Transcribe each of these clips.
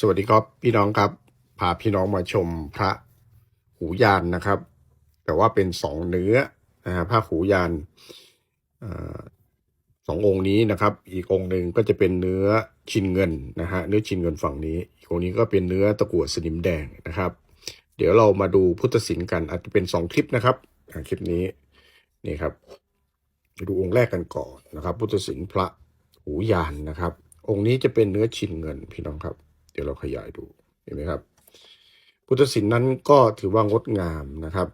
สวัสดีครับพี่น้องครับ พาพี่น้องมาชมพระหูยานนะครับ แต่ว่าเป็นสองเนื้อนะฮะพระหูยานอสององค์นี้นะครับ อีกองค์หนึ่งก็จะเป็นเนื้อชินเงินนะฮะเนื้อชินเงินฝั่งนี้อีกองค์นี้ก็เป็นเนื้อตะกั่วสนิมแดงนะครับ เดี๋ยวเรามาดูพุทธศิลป์กันอาจจะเป็นสองคลิปนะครับคลิปนี้นี่ครับดูองค์แรกกันก่อนนะครับ พุทธศิลป์พระหูยานนะครับ องค์นี้จะเป็นเนื้อชินเงินพี่น้องครับ ดี๋ยวเราขยายดูเห็นไหมครับ พุทธศิลป์นั้นก็ถือว่างดงามนะครับ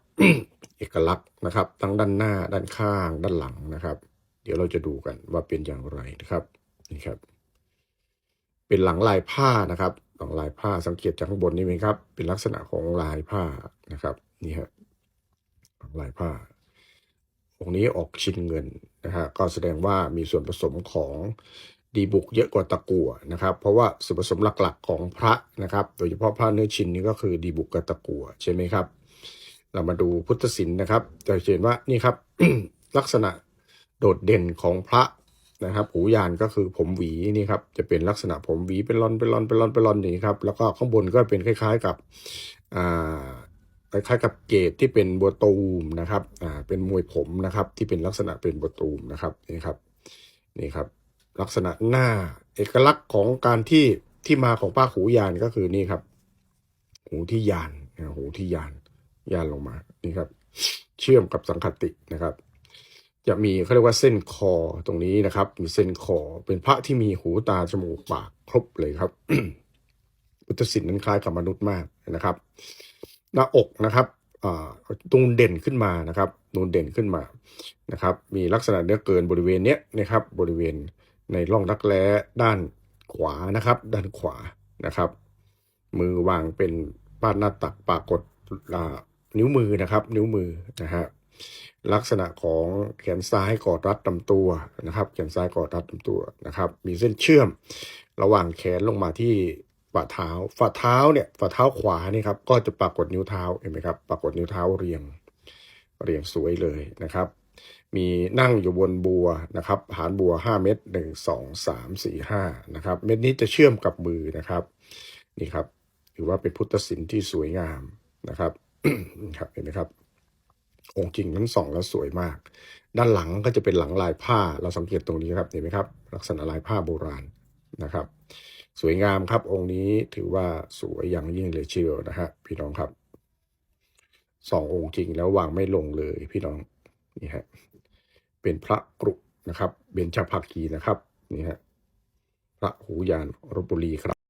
เอกลักษณ์นะครับ ทั้งด้านหน้าด้านข้างด้านหลังนะครับ เดี๋ยวเราจะดูกันว่าเป็นอย่างไรนะครับนี่ครับ เป็นหลังลายผ้านะครับ หลังลายผ้าสังเกตจากข้างบนนี่ไหมครับ เป็นลักษณะของลายผ้านะครับนี่ฮะหลังลายผ้าองค์นี้ออกชินเงินนะฮะก็แสดงว่ามีส่วนผสมของ ดีบุกเยอะกว่าตะกั่วนะครับ เพราะว่าส่วนผสมหลักๆของพระนะครับ โดยเฉพาะพระเนื้อชินนี่ก็คือดีบุกกับตะกั่วใช่ไหมครับ เรามาดูพุทธศิลป์นะครับ จะเห็นว่านี่ครับลักษณะโดดเด่นของพระนะครับหูยานก็คือผมหวีนี่ครับจะเป็นลักษณะผมหวีเป็นรอนเป็นรอนเป็นรอนเป็นรอนอย่างนี้ครับแล้วก็ข้างบนก็เป็นคล้าย ๆกับอ่าคล้ายๆกับเกตที่เป็นบัวตูมนะครับอ่าเป็นมวยผมนะครับที่เป็นลักษณะเป็นบัวตูมนะครับนี่ครับนี่ครับ ลักษณะหน้าเอกลักษณ์ของการที่ที่มาของป้าหูยานก็คือนี่ครับ หูที่ยานหูที่ยานยานลงมานี่ครับ เชื่อมกับสังคตินะครับ จะมีเขาเรียกว่าเส้นคอตรงนี้นะครับ มีเส้นคอเป็นพระที่มีหูตาจมูกปากครบเลยครับพุทธศิลป์นั้นคล้ายกับมนุษย์มากนะครับ หน้าอกนะครับตรงเด่นขึ้นมานะครับนูนเด่นขึ้นมานะครับ มีลักษณะเนื้อเกินบริเวณเนี้ยนะครับ บริเวณ ในร่องรักแร้ด้านขวานะครับ ด้านขวานะครับ มือวางเป็นป้านหน้าตักปรากฏนิ้วมือนะครับ นิ้วมือนะฮะลักษณะของแขนซ้ายกอดรัดลำตัวนะครับ แขนซ้ายกอดรัดลำตัวนะครับ มีเส้นเชื่อมระหว่างแขนลงมาที่ฝ่าเท้าฝ่าเท้าเนี่ยฝ่าเท้าขวานี่ครับก็จะปรากฏนิ้วเท้าเห็นไหมครับปรากฏนิ้วเท้าเรียงเรียงสวยเลยนะครับ มีนั่งอยู่บนบัวนะครับหารบัวห้าเม็ดหนึ่งสองสามสี่ห้านะครับเม็ดนี้จะเชื่อมกับมือนะครับนี่ครับถือว่าเป็นพุทธศิลป์ที่สวยงามนะครับครับเห็นไหมครับ องค์จริงนั้นสองแล้วสวยมาก ด้านหลังก็จะเป็นหลังลายผ้าเราสังเกตตรงนี้ครับเห็นไหมครับ ลักษณะลายผ้าโบราณนะครับ สวยงามครับ องค์นี้ถือว่าสวยอย่างยิ่งเลยเชียวนะฮะพี่น้องครับสององค์จริงแล้ววางไม่ลงเลยพี่น้อง นี่ฮะเป็นพระกรุนะครับเบญจภาคีนะครับนี่ฮะพระหูยานรบบุรีครับ